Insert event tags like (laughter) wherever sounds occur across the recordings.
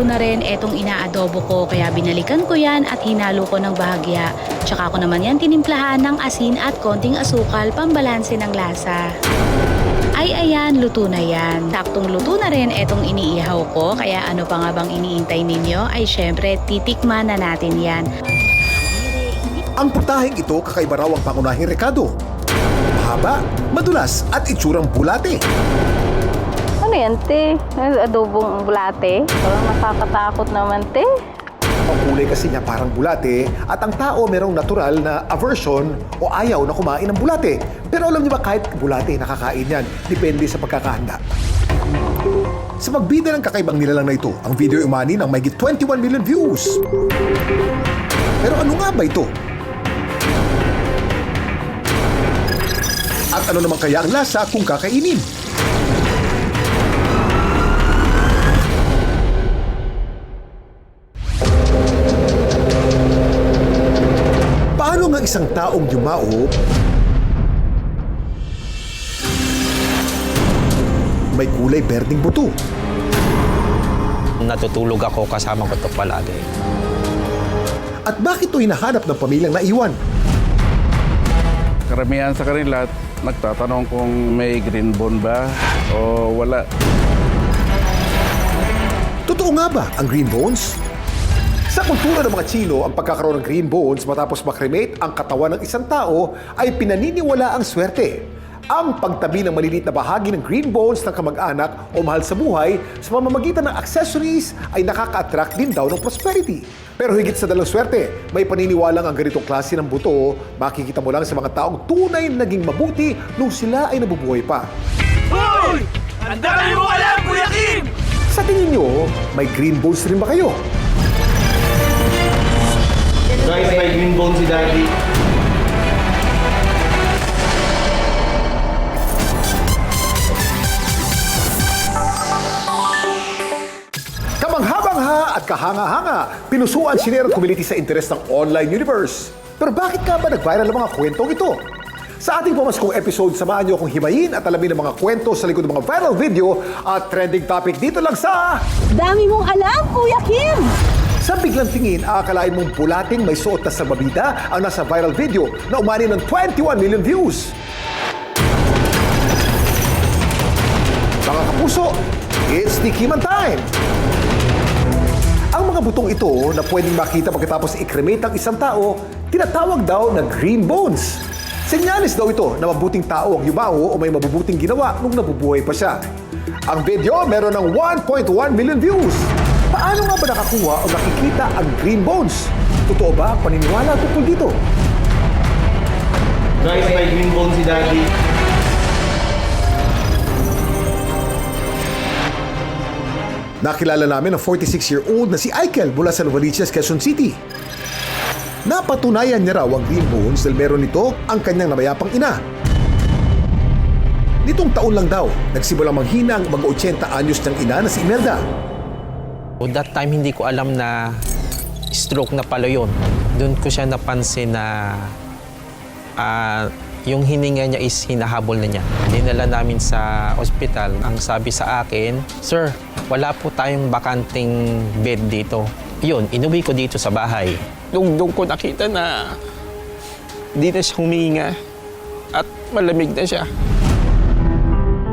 luto na rin etong inaadobo ko kaya binalikan ko yan at hinalo ko ng bahagya. Tsaka ko naman yan tinimplahan ng asin at konting asukal pambalanse ng lasa. Ay ayan, luto na yan. Saktong luto na rin etong iniihaw ko kaya ano pa nga bang iniintay ninyo ay syempre titikman na natin yan. Ang putahing ito kakaiba raw ang pangunahing rekado. Mahaba, madulas at itsurang bulate. Ano yan, te? Adobong bulate? Parang nakakatakot naman, te. Ang kulay kasi niya parang bulate at ang tao merong natural na aversion o ayaw na kumain ng bulate. Pero alam niyo ba kahit bulate, nakakain yan. Depende sa pagkakahanda. Sa magbida ng kakaibang nilalang na ito, ang video umani ng may 21 million views. Pero ano nga ba ito? At ano naman kaya ang lasa kung kakainin? Isang taong yumao may kulay berdeng buto? Natutulog ako kasama ko ito palagi. At bakit ito hinahanap ng pamilyang naiwan? Karamihan sa kanila, nagtatanong kung may green bone ba o wala. Totoo nga ba ang green bones? Sa kultura ng mga Chino, ang pagkakaroon ng green bones matapos makremate ang katawan ng isang tao ay pinaniniwala ang swerte. Ang pagtabi ng maliliit na bahagi ng green bones ng kamag-anak o mahal sa buhay sa pamamagitan ng accessories ay nakaka-attract din daw ng prosperity. Pero higit sa dalang swerte, may paniniwalang ang ganitong klase ng buto, makikita mo lang sa mga taong tunay na naging mabuti nung sila ay nabubuhay pa. Hoy! Ang dami mo alam, Kuya Kim! Sa tingin nyo, may green bones rin ba kayo? Guys, may green bone si Daddy. Kamangha-mangha at kahanga-hanga, pinusuan si Nero Community sa interes ng online universe. Pero bakit nga ba nag-viral ang mga kwentong ito? Sa ating pamaskong episode, samahan niyo akong himayin at alamin ang mga kwento sa likod ng mga viral video at trending topic dito lang sa... Dami mong alam, Kuya Kim! Sa biglang tingin, aakalain mong pulating may suot na salbabida ang nasa viral video na umani ng 21 million views. Mga kapuso, it's the Kiman time! Ang mga butong ito na pwedeng makita pagkatapos i-cremate ang isang tao, tinatawag daw na green bones. Senyalis daw ito na mabuting tao ang yumao o may mabubuting ginawa nung nabubuhay pa siya. Ang video meron ng 1.1 million views. Paano nga ba nakakuha o nakikita ang green bones? Totoo ba ang paniniwala tungkol dito? Guys, may green bone si Daddy. Nakilala namin ang 46-year-old na si Aikel mula sa Novaliches, Quezon City. Napatunayan niya raw ang green bones dahil meron nito ang kanyang namayapang ina. Nitong taon lang daw, nagsimulang manghina ang mag-80 anyos niyang ina na si Imelda. O that time hindi ko alam na stroke na pala yun. Doon ko siya napansin na ah, yung hininga niya is hinahabol na niya. Dinala namin sa ospital. Ang sabi sa akin, Sir, wala po tayong bakanting bed dito. Yun, inuwi ko dito sa bahay. Doon, doon ko nakita na di na siya huminga at malamig na siya.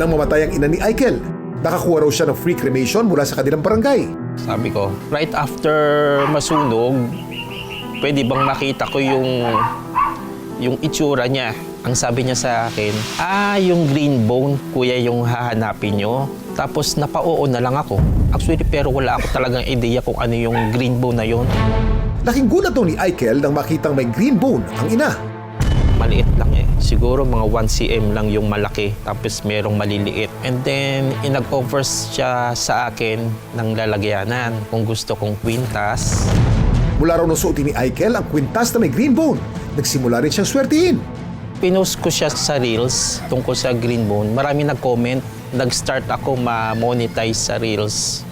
Nang mamatay ang ina ni Aikel, nakakuha raw siya ng free cremation mula sa kanilang barangay. Sabi ko, right after masunog, pwede bang makita ko yung yung itsura niya. Ang sabi niya sa akin, ah, yung green bone, kuya, yung hahanapin nyo. Tapos napao na lang ako. Actually, pero wala ako talagang ideya kung ano yung green bone na yun. Laking gulat daw ni Aikel nang makitang may green bone ang ina. Maliit lang eh. Siguro mga 1 cm lang yung malaki, tapos merong maliliit. And then, inag-offer siya sa akin ng lalagyanan kung gusto kong kwintas. Mula raw nung suotin ni Aikel ang kwintas na may green bone, nagsimula rin siyang swertihin. Pinost ko siya sa Reels tungkol sa Green Bone. Marami nag-comment. Nag-start ako ma-monetize sa Reels.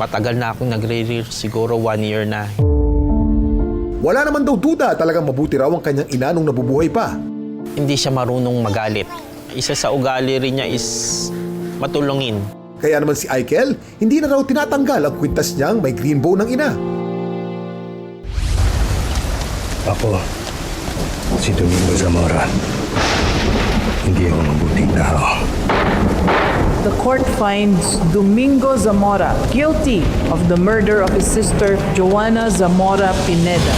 Matagal na akong nagre-Reels. Siguro one year na. Wala naman daw duda talagang mabuti raw ang kanyang ina nung nabubuhay pa. Hindi siya marunong magalit. Isa sa ugali rin niya is matulungin. Kaya naman si Aikel, hindi na raw tinatanggal ang kwintas niyang may green bone ng ina. Ako, si Domingo Zamora. Hindi ako mabuting tao. The court finds Domingo Zamora guilty of the murder of his sister Joanna Zamora Pineda.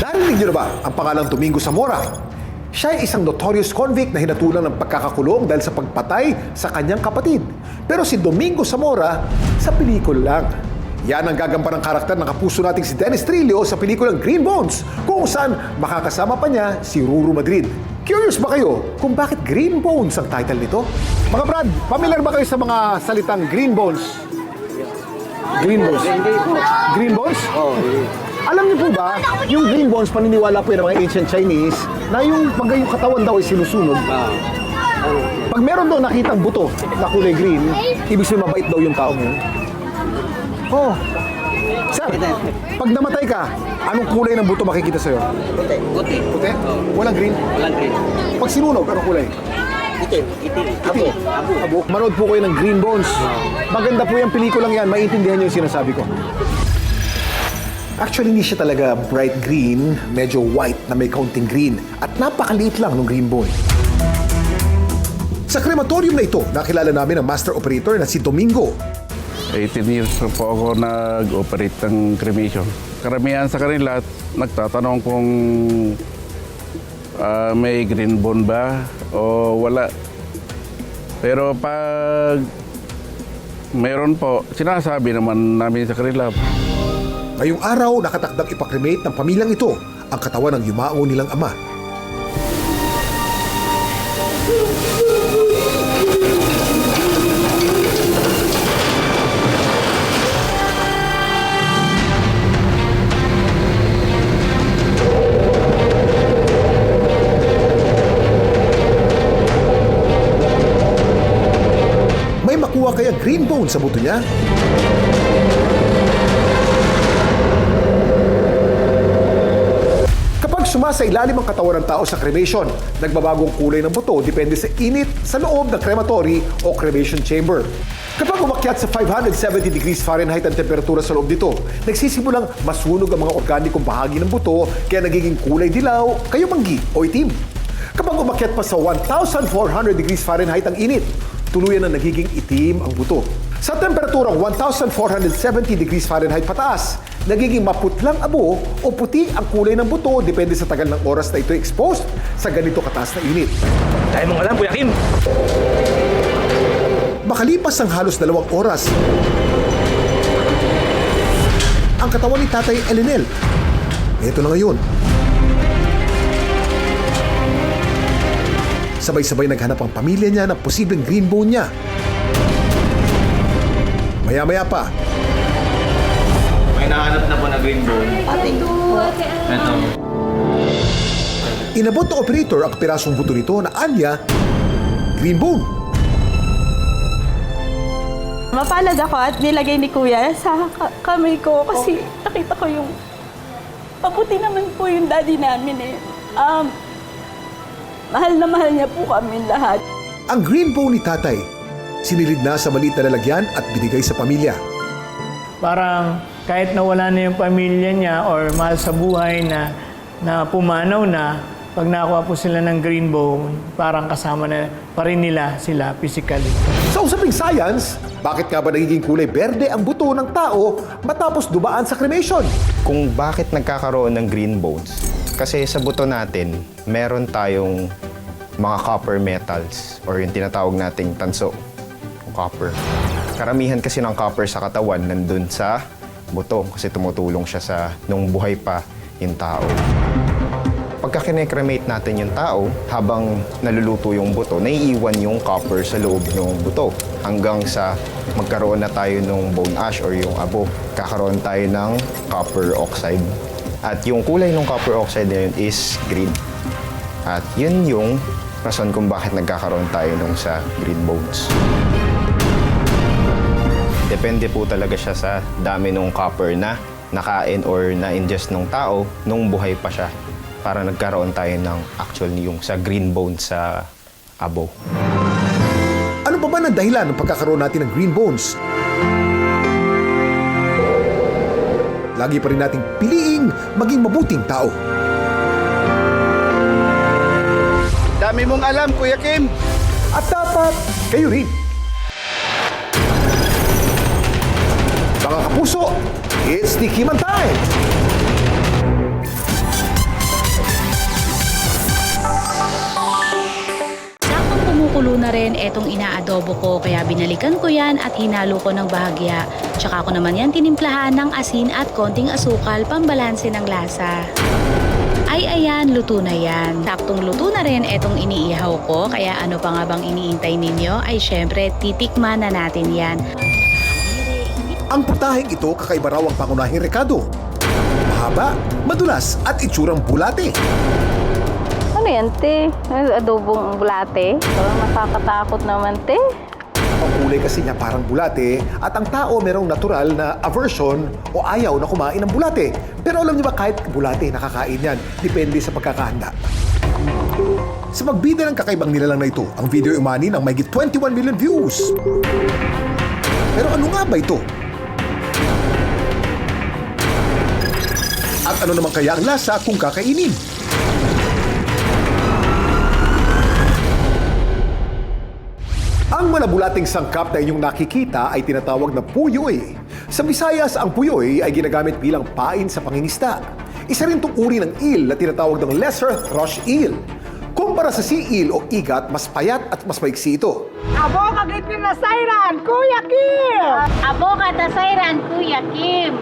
Narinig niyo na ba ang pangalang Domingo Zamora? Siya ay isang notorious convict na hinatulan ng pagkakakulong dahil sa pagpatay sa kanyang kapatid. Pero si Domingo Zamora, sa pelikula lang. Yan ang gagampan ng karakter ng kapuso nating si Dennis Trillo sa pelikulang Green Bones, kung saan makakasama pa niya si Ruru Madrid. Curious ba kayo kung bakit Green Bones ang title nito? Mga Brad, familiar ba kayo sa mga salitang Green Bones? Green Bones? Green Bones? Alam niyo po ba, yung green bones, paniniwala po yan ng mga ancient Chinese, na yung pag yung katawan daw ay sinusunog. Pag meron daw nakitang buto na kulay green, ibig sabihin mabait daw yung tao yun. Oh. Sir, pag namatay ka, anong kulay ng buto makikita sa'yo? Puti. Puti? Puti? Walang green? Walang green. Pag sinunog, anong kulay? Itim. Itim. Abo. Abo. Manood po kayo ng Green Bones. Maganda po yung pelikulang yan. Maintindihan niyo yung sinasabi ko. Actually, hindi siya talaga bright green, medyo white na may kaunting green at napakaliit lang ng green bone. Sa krematorium na ito, nakilala namin ang master operator na si Domingo. 18 years na po ako nag-operate ng cremation. Karamihan sa kanila, nagtatanong kung ah, may green bone ba o wala. Pero pag meron po, sinasabi naman namin sa kanila, Ngayong araw, nakatakdang ipakremate ng pamilyang ito ang katawan ng yumao nilang ama. Bone sa buto niya? Kapag sumasa ilalim ang katawan ng tao sa cremation, nagbabagong kulay ng buto depende sa init sa loob ng crematory o cremation chamber. Kapag umakyat sa 570 degrees Fahrenheit ang temperatura sa loob nito, nagsisimulang masunog ang mga organikong bahagi ng buto kaya nagiging kulay dilaw, kayo manggi o itim. Kapag umakyat pa sa 1,400 degrees Fahrenheit ang init, tuluyan na nagiging itim ang buto. Sa temperaturang 1,470 degrees Fahrenheit pataas, nagiging maputlang abo o puti ang kulay ng buto depende sa tagal ng oras na ito exposed sa ganito kataas na init. Dahil mong alam, Kuya Kim. Makalipas ang halos dalawang oras, ang katawan ni Tatay Elenel. Ito na ngayon. Sabay-sabay naghanap ang pamilya niya ng posibleng green bone niya. Maya-maya pa, May nahanap na po na green bone. Ito. inabot ng operator ang pirasong buto nito na anya, green bone. Mapalad ako at nilagay ni Kuya sa ka- kamay ko kasi nakita ko yung paputi naman po yung daddy namin eh. Um, mahal na mahal niya po kami lahat. Ang green bone ni Tatay, sinilid na sa maliit na lalagyan at binigay sa pamilya. parang kahit nawala na yung pamilya niya or mahal sa buhay na, na pumanaw na, pag nakuha po sila ng green bone, parang kasama na pa rin nila sila physically. Sa usaping science, bakit nga ba nagiging kulay berde ang buto ng tao matapos dumaan sa cremation? kung bakit nagkakaroon ng green bones. Kasi sa buto natin, meron tayong mga copper metals or yung tinatawag nating tanso, copper. Karamihan kasi ng copper sa katawan nandun sa buto kasi tumutulong siya sa nung buhay pa yung tao. Pagka kinekremate natin yung tao, habang naluluto yung buto, naiiwan yung copper sa loob ng buto hanggang sa magkaroon na tayo ng bone ash or yung abo. Kakaroon tayo ng copper oxide. At yung kulay ng copper oxide na yun is green. At yun yung rason kung bakit nagkakaroon tayo nung sa green bones. Depende po talaga siya sa dami ng copper na nakain or na-ingest ng tao nung buhay pa siya para nagkaroon tayo ng actual yung sa green bone sa abo. Ano pa ba ang dahilan ng pagkakaroon natin ng green bones, lagi pa rin nating piliing maging mabuting tao. Dami mong alam, Kuya Kim. At dapat kayo rin. Kapuso, it's the Kiman Time! Saktong kumukulo na rin etong inaadobo ko kaya binalikan ko yan at hinalo ko ng bahagya. Tsaka ko naman yan tinimplahan ng asin at konting asukal pambalanse ng lasa. Ay ayan, luto na yan. Saktong luto na rin etong iniihaw ko kaya ano pa nga bang iniintay ninyo ay syempre titikman na natin yan. Ang putahing ito kakaiba raw ang pangunahing rekado. Mahaba, madulas at itsurang bulate. Ano yan, te? Adobong bulate? Parang nakakatakot naman, te. Ang kulay kasi niya parang bulate at ang tao merong natural na aversion o ayaw na kumain ng bulate. Pero alam niyo ba kahit bulate nakakain yan, depende sa pagkakahanda. Sa pagbida ng kakaibang nilalang na ito, ang video umani ng may 21 million views. Pero ano nga ba ito? At ano naman kaya ang lasa kung kakainin? Ang malabulating sangkap na inyong nakikita ay tinatawag na puyoy. Sa Visayas, ang puyoy ay ginagamit bilang pain sa pangingisda. Isa rin itong uri ng eel na tinatawag ng lesser thrush eel. Kumpara sa sea eel o igat, mas payat at mas maiksi ito. Abo kagitin na Sairan, Kuya Kim! Abo kada Sairan, Kuya Kim!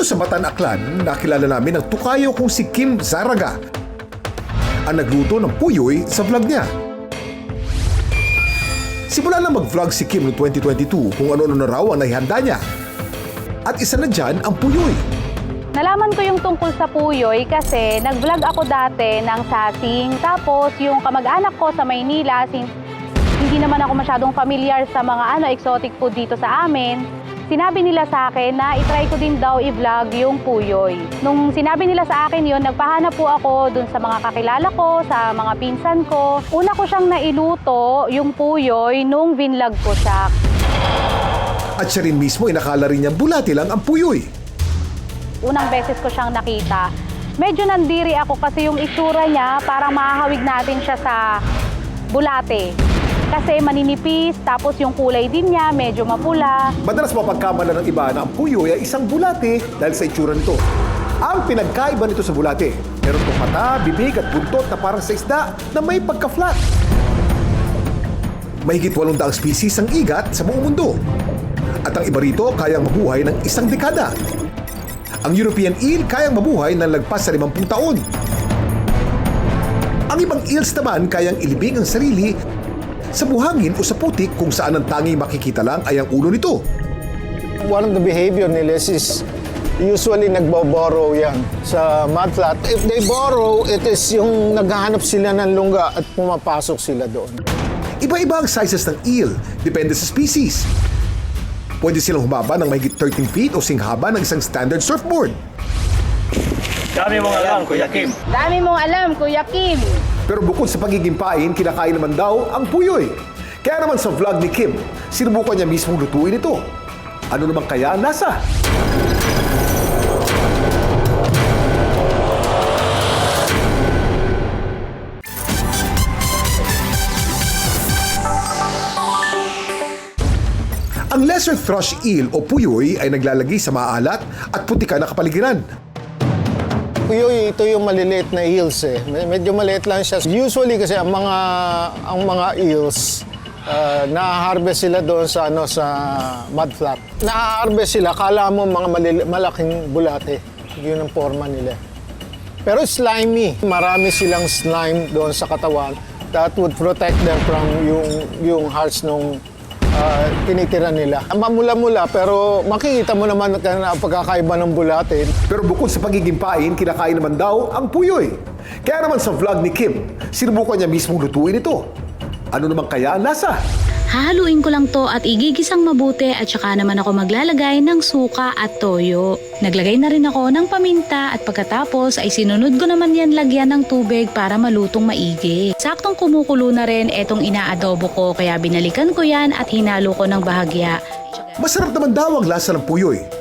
Dito sa Batan Aklan, nakilala namin ang tukayo kong si Kim Zaraga ang nagluto ng puyoy sa vlog niya. Simula na mag-vlog si Kim noong 2022 kung ano-ano na raw ang naihanda niya. At isa na dyan ang puyoy. Nalaman ko yung tungkol sa puyoy kasi nag-vlog ako dati ng sasing. Tapos yung kamag-anak ko sa Maynila, since hindi naman ako masyadong familiar sa mga ano exotic food dito sa amin, sinabi nila sa akin na itry ko din daw i-vlog yung puyoy. Nung sinabi nila sa akin yon, nagpahanap po ako dun sa mga kakilala ko, sa mga pinsan ko. Una ko siyang nailuto, yung puyoy, nung vinlog ko siya. At siya rin mismo inakala rin niyang bulati lang ang puyoy. unang beses ko siyang nakita, medyo nandiri ako kasi yung itsura niya parang mahahawig natin siya sa bulate. Kasi maninipis, tapos yung kulay din niya medyo mapula. Madalas mapagkamala ng iba na ang puyoy ay isang bulate dahil sa itsura nito. Ang pinagkaiba nito sa bulate, meron itong mata, bibig at buntot na parang sa isda na may pagka-flat. Mahigit 800 species ang igat sa buong mundo. At ang iba rito kayang mabuhay ng isang dekada. Ang European eel kayang mabuhay ng lagpas sa 50 taon. Ang ibang eels naman kayang ilibing ang sarili sa buhangin o sa putik kung saan ang tanging makikita lang ay ang ulo nito. One of the behavior nila is usually nagbo-borrow yan sa mudflat. If they borrow, it is yung naghahanap sila ng lungga at pumapasok sila doon. Iba-iba ang sizes ng eel, depende sa species. Pwede silang humaba ng mahigit 13 feet o singhaba ng isang standard surfboard. Dami mong alam, Kuya Kim. Dami mong alam, Kuya Kim! Pero bukod sa pagiging pain, kinakain naman daw ang puyoy. Kaya naman sa vlog ni Kim, sinubukan niya mismong lutuin ito. Ano naman kaya ang lasa? Ang lesser thrush eel o puyoy ay naglalagay sa maalat at putika na kapaligiran. Puyoy, ito yung maliliit na eels eh. Me- Medyo maliit lang siya. Usually kasi ang mga ang mga eels uh, na-harvest sila doon sa ano sa mudflat. Na-harvest sila, kala mo mga malili- malaking bulate. Yun ang forma nila. Pero slimy. Marami silang slime doon sa katawan that would protect them from yung yung hearts nung uh, tinitira nila. Mamula-mula pero makikita mo naman na pagkakaiba ng bulate. Pero bukod sa pagiging pain, kinakain naman daw ang puyoy. Kaya naman sa vlog ni Kim, sinubukan niya mismong lutuin ito. Ano naman kaya ang lasa? Hahaluin ko lang to at igigisang mabuti at saka naman ako maglalagay ng suka at toyo. Naglagay na rin ako ng paminta at pagkatapos ay sinunod ko naman yan lagyan ng tubig para malutong maigi. Saktong kumukulo na rin etong inaadobo ko kaya binalikan ko yan at hinalo ko ng bahagya. Masarap naman daw ang lasa ng puyoy.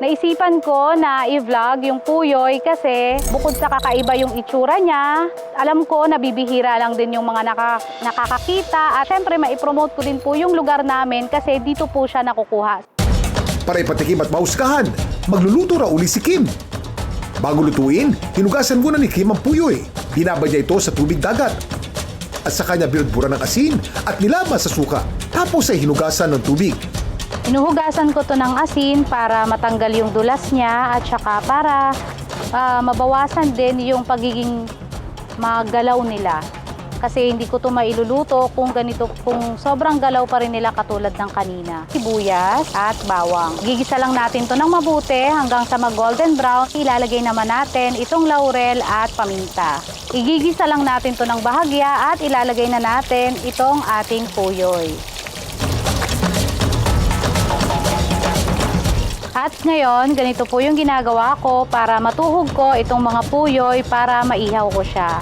Naisipan ko na i-vlog yung puyoy kasi bukod sa kakaiba yung itsura niya, alam ko nabibihira lang din yung mga naka, nakakakita at syempre maipromote ko din po yung lugar namin kasi dito po siya nakukuha. Para ipatikim at mausgahan, magluluto raw uli si Kim. Bago lutuin, hinugasan muna ni Kim ang puyoy. Binabad niya ito sa tubig dagat. At sa kanya binudburan ng asin at nilama sa suka. Tapos ay hinugasan ng tubig. Inuhugasan ko to ng asin para matanggal yung dulas niya at saka para ah, mabawasan din yung pagiging magalaw nila. Kasi hindi ko to mailuluto kung ganito, kung sobrang galaw pa rin nila katulad ng kanina. Sibuyas at bawang. Gigisa lang natin to ng mabuti hanggang sa mag-golden brown. Ilalagay naman natin itong laurel at paminta. Igigisa lang natin to ng bahagya at ilalagay na natin itong ating puyoy. At ngayon, ganito po yung ginagawa ko para matuhog ko itong mga puyoy para maihaw ko siya.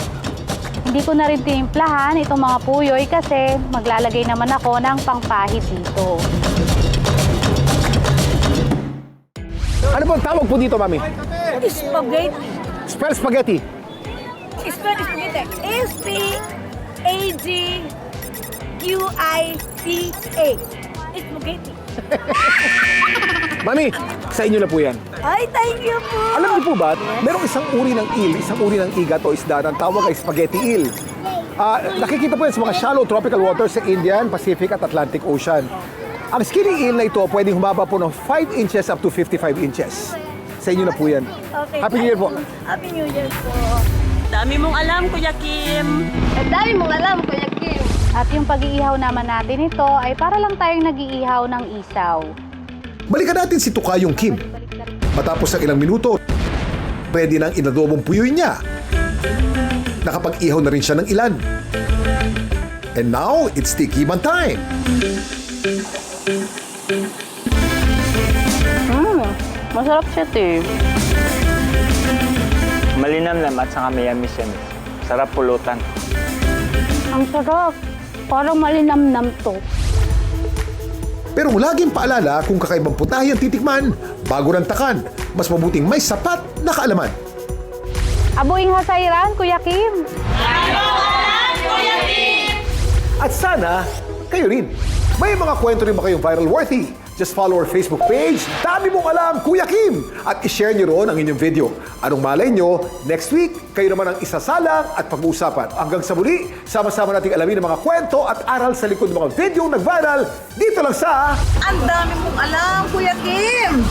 Hindi ko na rin tinimplahan itong mga puyoy kasi maglalagay naman ako ng pangpahid dito. Ano bang tawag po dito, Mami? Spaghetti. Spell spaghetti. Spell spaghetti. S-P-A-G-Q-I-T-A. Spaghetti. (laughs) Mami, sa inyo na po yan. Ay, thank you po. Alam niyo po ba, merong isang uri ng eel, isang uri ng igat o isda na tawag ay spaghetti eel. Ah, nakikita po yan sa mga shallow tropical waters sa Indian, Pacific at Atlantic Ocean. Ang skinny eel na ito pwedeng humaba po ng 5 inches up to 55 inches. Sa inyo na po yan. Okay, Happy New Year po. Happy New Year po. Dami mong alam, Kuya Kim. Ang dami mong alam, Kuya Kim. At yung pag-iihaw naman natin ito ay para lang tayong nag-iihaw ng isaw. Balikan natin si Tukayong Kim. Matapos ng ilang minuto, pwede nang inadobong puyoy niya. Nakapag-ihaw na rin siya ng ilan. And now, it's tikiman time. Hmm, masarap siya, te. Malinamnam at saka mayamis yan. Sarap pulutan. Ang sarap. Parang malinamnam to. Pero laging paalala kung kakaibang putahe ang titikman, bago ng takan, mas mabuting may sapat na kaalaman. Abuing hasayran, Kuya Kim. At sana, kayo rin. May mga kwento rin ba kayong viral worthy? Just follow our Facebook page, Dami Mong Alam, Kuya Kim! At ishare nyo roon ang inyong video. Anong malay nyo, next week, kayo naman ang isasalang at pag-uusapan. Hanggang sa muli, sama-sama nating alamin ang mga kwento at aral sa likod ng mga video nag-viral dito lang sa... Ang Dami Mong Alam, Kuya Kim!